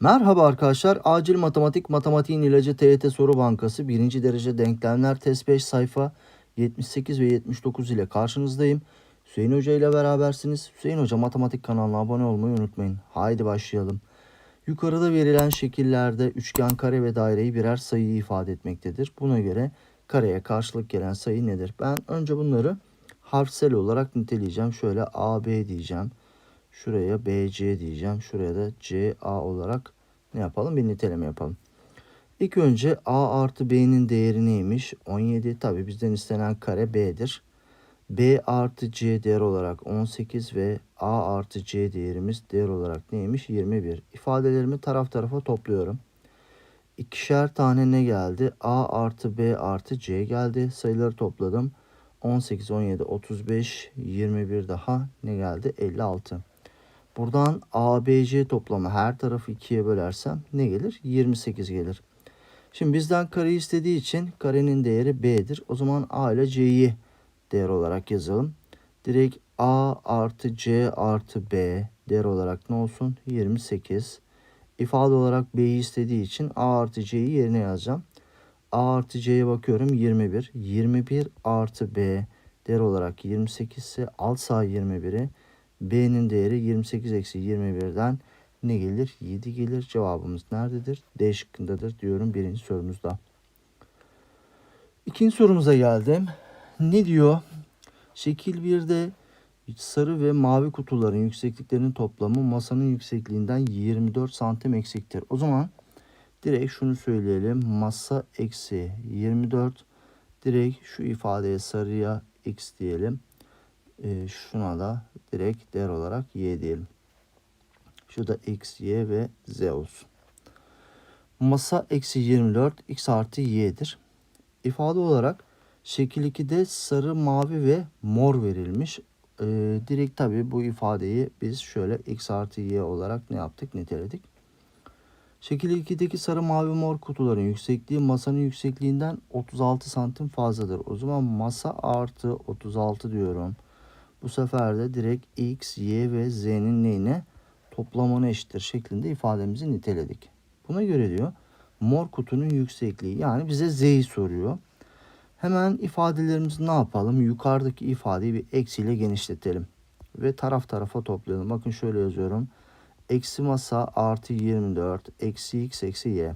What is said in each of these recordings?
Merhaba arkadaşlar. Acil Matematik Matematiğin İlacı TYT Soru Bankası 1. derece denklemler test 5 sayfa 78 ve 79 ile karşınızdayım. Hüseyin Hoca ile berabersiniz. Hüseyin Hoca Matematik kanalına abone olmayı unutmayın. Haydi başlayalım. Yukarıda verilen şekillerde üçgen, kare ve daireyi birer sayıyı ifade etmektedir. Buna göre kareye karşılık gelen sayı nedir? Ben önce bunları harfsel olarak niteleyeceğim. Şöyle AB diyeceğim. Şuraya BC diyeceğim. Şuraya da CA olarak ne yapalım? Bir niteleme yapalım. İlk önce A artı B'nin değeri neymiş? 17. Tabi bizden istenen kare B'dir. B artı C değer olarak 18 ve A artı C değerimiz değer olarak neymiş? 21. İfadelerimi taraf tarafa topluyorum. İkişer tane ne geldi? A artı B artı C geldi. Sayıları topladım. 18, 17, 35, 21 daha ne geldi? 56. Buradan ABC toplamı her tarafı 2'ye bölersem ne gelir? 28 gelir. Şimdi bizden kare istediği için karenin değeri B'dir. O zaman A ile C'yi değer olarak yazalım. Direkt A artı C artı B değer olarak ne olsun? 28. İfade olarak B'yi istediği için A artı C'yi yerine yazacağım. A artı C'ye bakıyorum 21. 21 artı B değer olarak 28 ise alt sağ 21'i B'nin değeri 28 eksi 21'den ne gelir? 7 gelir. Cevabımız nerededir? D şıkkındadır diyorum birinci sorumuzda. İkinci sorumuza geldim. Ne diyor? Şekil 1'de sarı ve mavi kutuların yüksekliklerinin toplamı masanın yüksekliğinden 24 santim eksiktir. O zaman direkt şunu söyleyelim. Masa eksi 24. Direkt şu ifadeye sarıya x diyelim. E, şuna da direkt değer olarak y diyelim. Şu da x, y ve z olsun. Masa eksi 24 x artı y'dir. İfade olarak şekil 2'de sarı, mavi ve mor verilmiş. Ee, direkt tabi bu ifadeyi biz şöyle x artı y olarak ne yaptık? Niteledik. Şekil 2'deki sarı, mavi, mor kutuların yüksekliği masanın yüksekliğinden 36 santim fazladır. O zaman masa artı 36 diyorum. Bu sefer de direkt x, y ve z'nin neyine toplamına eşittir şeklinde ifademizi niteledik. Buna göre diyor mor kutunun yüksekliği yani bize z'yi soruyor. Hemen ifadelerimizi ne yapalım? Yukarıdaki ifadeyi bir eksiyle genişletelim. Ve taraf tarafa toplayalım. Bakın şöyle yazıyorum. Eksi masa artı 24 eksi x eksi y.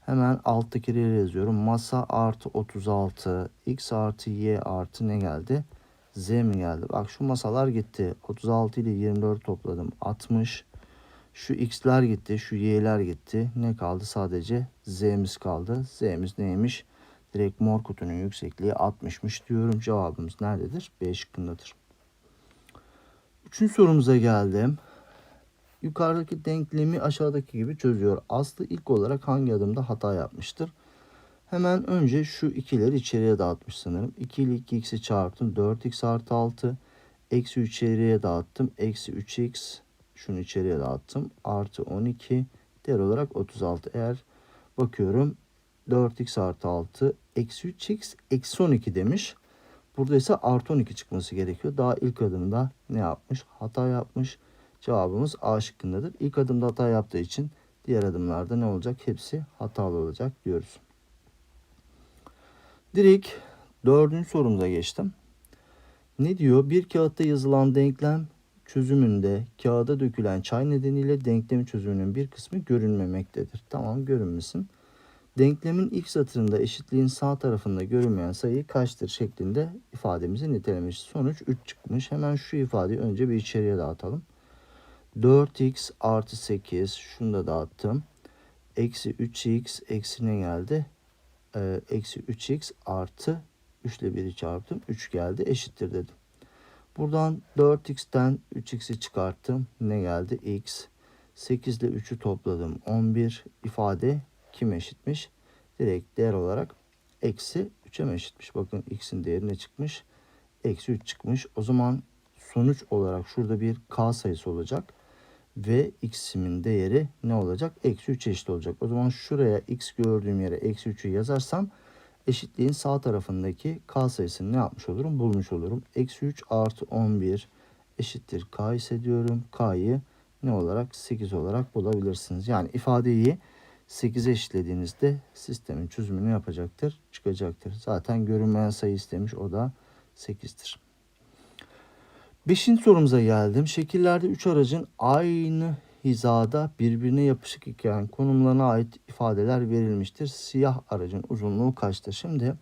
Hemen alttakileri yazıyorum. Masa artı 36 x artı y artı ne geldi? Z mi geldi? Bak şu masalar gitti. 36 ile 24 topladım. 60. Şu x'ler gitti. Şu y'ler gitti. Ne kaldı? Sadece z'miz kaldı. Z'miz neymiş? Direkt mor kutunun yüksekliği 60'mış diyorum. Cevabımız nerededir? B şıkkındadır. Üçüncü sorumuza geldim. Yukarıdaki denklemi aşağıdaki gibi çözüyor. Aslı ilk olarak hangi adımda hata yapmıştır? Hemen önce şu ikileri içeriye dağıtmış sanırım. 2 ile 2x'i çarptım. 4x artı 6. Eksi 3 içeriye dağıttım. Eksi 3x. Şunu içeriye dağıttım. Artı 12. Değer olarak 36. Eğer bakıyorum 4x artı 6. Eksi 3x. Eksi 12 demiş. Burada ise artı 12 çıkması gerekiyor. Daha ilk adımda ne yapmış? Hata yapmış. Cevabımız A şıkkındadır. İlk adımda hata yaptığı için diğer adımlarda ne olacak? Hepsi hatalı olacak diyoruz. Direkt dördüncü sorumuza geçtim. Ne diyor? Bir kağıtta yazılan denklem çözümünde kağıda dökülen çay nedeniyle denklemin çözümünün bir kısmı görünmemektedir. Tamam görünmesin. Denklemin ilk satırında eşitliğin sağ tarafında görünmeyen sayı kaçtır şeklinde ifademizi nitelemiş. Sonuç 3 çıkmış. Hemen şu ifadeyi önce bir içeriye dağıtalım. 4x artı 8 şunu da dağıttım. Eksi 3x eksi ne geldi? Ee, eksi 3x artı 3 ile 1'i çarptım. 3 geldi eşittir dedim. Buradan 4x'ten 3x'i çıkarttım. Ne geldi? x. 8 ile 3'ü topladım. 11 ifade kim eşitmiş? Direkt değer olarak eksi 3'e mi eşitmiş? Bakın x'in değeri ne çıkmış? Eksi 3 çıkmış. O zaman sonuç olarak şurada bir k sayısı olacak. Ve x'imin değeri ne olacak? Eksi 3 eşit olacak. O zaman şuraya x gördüğüm yere eksi 3'ü yazarsam eşitliğin sağ tarafındaki k sayısını ne yapmış olurum? Bulmuş olurum. Eksi 3 artı 11 eşittir k ise diyorum. K'yı ne olarak 8 olarak bulabilirsiniz. Yani ifadeyi 8'e eşitlediğinizde sistemin çözümünü yapacaktır, çıkacaktır. Zaten görünmeyen sayı istemiş o da 8'tir. Beşinci sorumuza geldim. Şekillerde 3 aracın aynı hizada birbirine yapışık iken konumlarına ait ifadeler verilmiştir. Siyah aracın uzunluğu kaçtır? Şimdi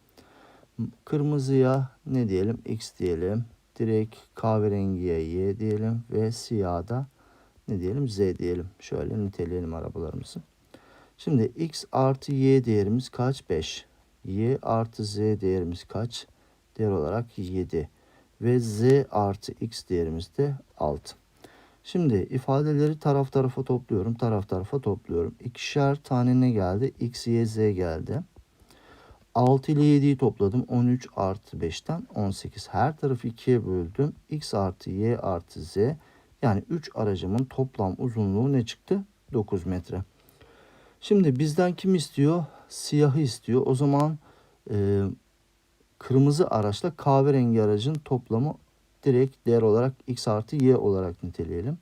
kırmızıya ne diyelim? X diyelim. Direkt kahverengiye Y diyelim ve siyah da ne diyelim? Z diyelim. Şöyle niteleyelim arabalarımızı. Şimdi X artı Y değerimiz kaç? 5. Y artı Z değerimiz kaç? Değer olarak 7. Ve Z artı X değerimiz de 6. Şimdi ifadeleri taraf tarafa topluyorum. Taraf tarafa topluyorum. İkişer tane ne geldi? X, Y, Z geldi. 6 ile 7'yi topladım. 13 artı 5'ten 18. Her tarafı 2'ye böldüm. X artı Y artı Z. Yani 3 aracımın toplam uzunluğu ne çıktı? 9 metre. Şimdi bizden kim istiyor? Siyahı istiyor. O zaman e, kırmızı araçla kahverengi aracın toplamı direkt değer olarak x artı y olarak niteleyelim.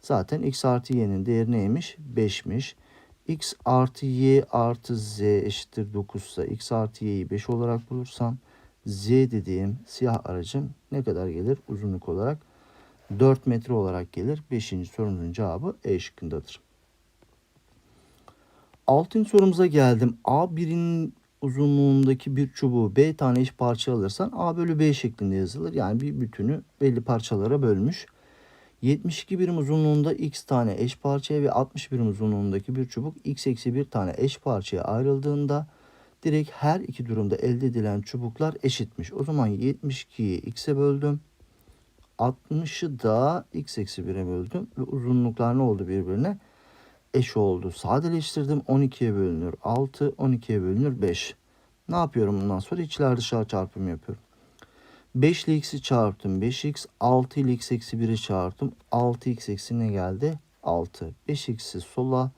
Zaten x artı y'nin değeri neymiş? 5'miş. x artı y artı z eşittir 9 ise x artı y'yi 5 olarak bulursam z dediğim siyah aracım ne kadar gelir uzunluk olarak? 4 metre olarak gelir. 5. sorumuzun cevabı E şıkkındadır. 6. sorumuza geldim. A1'in uzunluğundaki bir çubuğu B tane eş parça alırsan A bölü B şeklinde yazılır. Yani bir bütünü belli parçalara bölmüş. 72 birim uzunluğunda x tane eş parçaya ve 60 birim uzunluğundaki bir çubuk x eksi bir tane eş parçaya ayrıldığında direkt her iki durumda elde edilen çubuklar eşitmiş. O zaman 72'yi x'e böldüm. 60'ı da x eksi 1'e böldüm ve uzunluklar ne oldu birbirine? Eş oldu. Sadeleştirdim 12'ye bölünür 6, 12'ye bölünür 5. Ne yapıyorum bundan sonra? İçler dışarı çarpımı yapıyorum. 5 ile x'i çarptım 5x, 6 ile x eksi 1'i çarptım. 6x eksi ne geldi? 6. 5x'i sola,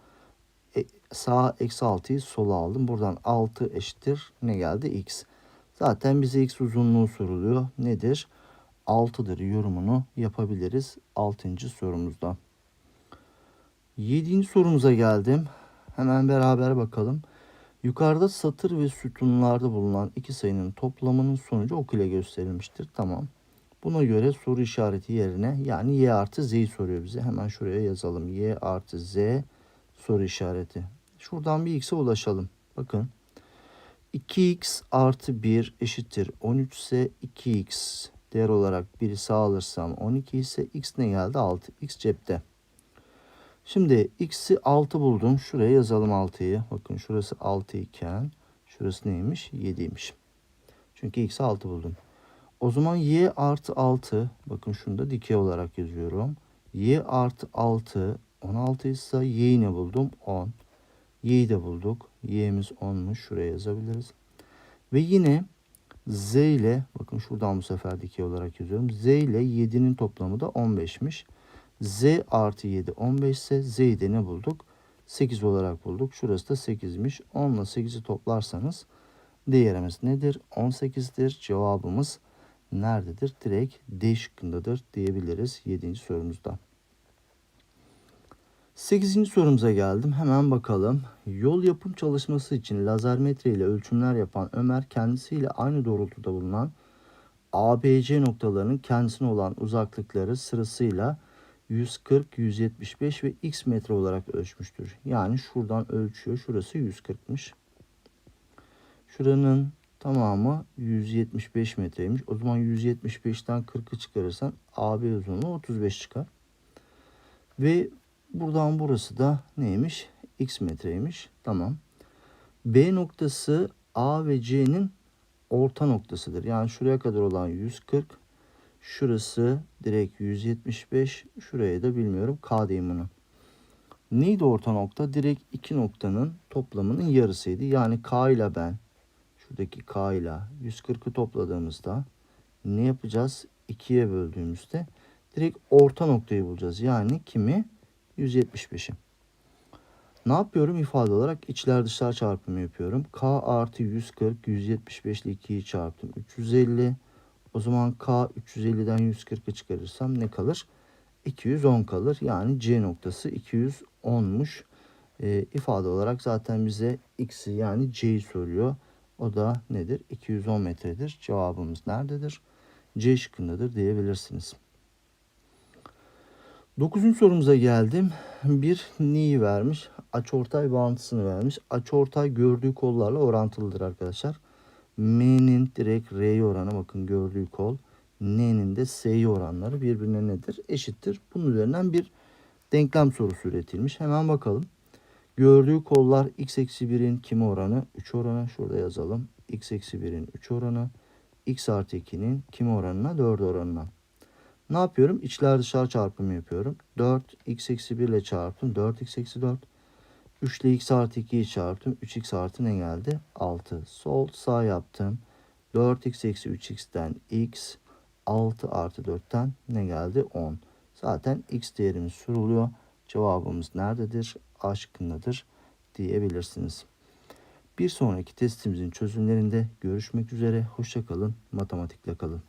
e, sağa eksi 6'yı sola aldım. Buradan 6 eşittir ne geldi? x. Zaten bize x uzunluğu soruluyor. Nedir? 6'dır yorumunu yapabiliriz 6. sorumuzda. 7. sorumuza geldim. Hemen beraber bakalım. Yukarıda satır ve sütunlarda bulunan iki sayının toplamının sonucu ok ile gösterilmiştir. Tamam. Buna göre soru işareti yerine yani y artı z'yi soruyor bize. Hemen şuraya yazalım. y artı z soru işareti. Şuradan bir x'e ulaşalım. Bakın. 2x artı 1 eşittir 13 ise 2x değer olarak 1'i sağ alırsam 12 ise x ne geldi? 6. x cepte. Şimdi x'i 6 buldum. Şuraya yazalım 6'yı. Bakın şurası 6 iken şurası neymiş? 7'ymiş. Çünkü x'i 6 buldum. O zaman y artı 6 bakın şunu da dikey olarak yazıyorum. y artı 6 16 ise y'yi ne buldum? 10. y'yi de bulduk. y'miz 10'muş. Şuraya yazabiliriz. Ve yine z ile bakın şuradan bu sefer dikey olarak yazıyorum. z ile 7'nin toplamı da 15'miş. Z artı 7 15 ise Z'yi de ne bulduk? 8 olarak bulduk. Şurası da 8'miş. 10 ile 8'i toplarsanız değerimiz nedir? 18'dir. Cevabımız nerededir? Direkt D şıkkındadır diyebiliriz 7. sorumuzda. 8. sorumuza geldim. Hemen bakalım. Yol yapım çalışması için lazermetre ile ölçümler yapan Ömer kendisiyle aynı doğrultuda bulunan ABC noktalarının kendisine olan uzaklıkları sırasıyla 140, 175 ve x metre olarak ölçmüştür. Yani şuradan ölçüyor. Şurası 140'mış. Şuranın tamamı 175 metreymiş. O zaman 175'ten 40'ı çıkarırsan AB uzunluğu 35 çıkar. Ve buradan burası da neymiş? X metreymiş. Tamam. B noktası A ve C'nin orta noktasıdır. Yani şuraya kadar olan 140, Şurası direkt 175. Şuraya da bilmiyorum. K diyeyim bunu. Neydi orta nokta? Direkt iki noktanın toplamının yarısıydı. Yani K ile ben şuradaki K ile 140'ı topladığımızda ne yapacağız? 2'ye böldüğümüzde direkt orta noktayı bulacağız. Yani kimi? 175'i. Ne yapıyorum? ifade olarak içler dışlar çarpımı yapıyorum. K artı 140, 175 ile 2'yi çarptım. 350 o zaman K 350'den 140'ı çıkarırsam ne kalır? 210 kalır. Yani C noktası 210'muş. Ee, ifade olarak zaten bize x'i yani c'yi soruyor. O da nedir? 210 metredir. Cevabımız nerededir? C şıkkındadır diyebilirsiniz. Dokuzuncu sorumuza geldim. Bir ni vermiş. Açıortay bağıntısını vermiş. Açıortay gördüğü kollarla orantılıdır arkadaşlar. M'nin direkt R'ye oranı bakın gördüğü kol. N'nin de S'ye oranları birbirine nedir? Eşittir. Bunun üzerinden bir denklem sorusu üretilmiş. Hemen bakalım. Gördüğü kollar x eksi 1'in kime oranı? 3 oranı. Şurada yazalım. x eksi 1'in 3 oranı. x artı 2'nin kime oranına? 4 oranına. Ne yapıyorum? İçler dışlar çarpımı yapıyorum. 4 x eksi 1 ile çarptım. 4 x eksi 4. 3 ile x artı 2'yi çarptım. 3x artı ne geldi? 6. Sol sağ yaptım. 4x eksi 3x'ten x 6 artı 4'ten ne geldi? 10. Zaten x değerimiz soruluyor. Cevabımız nerededir? A şıkkındadır diyebilirsiniz. Bir sonraki testimizin çözümlerinde görüşmek üzere. Hoşçakalın. Matematikle kalın.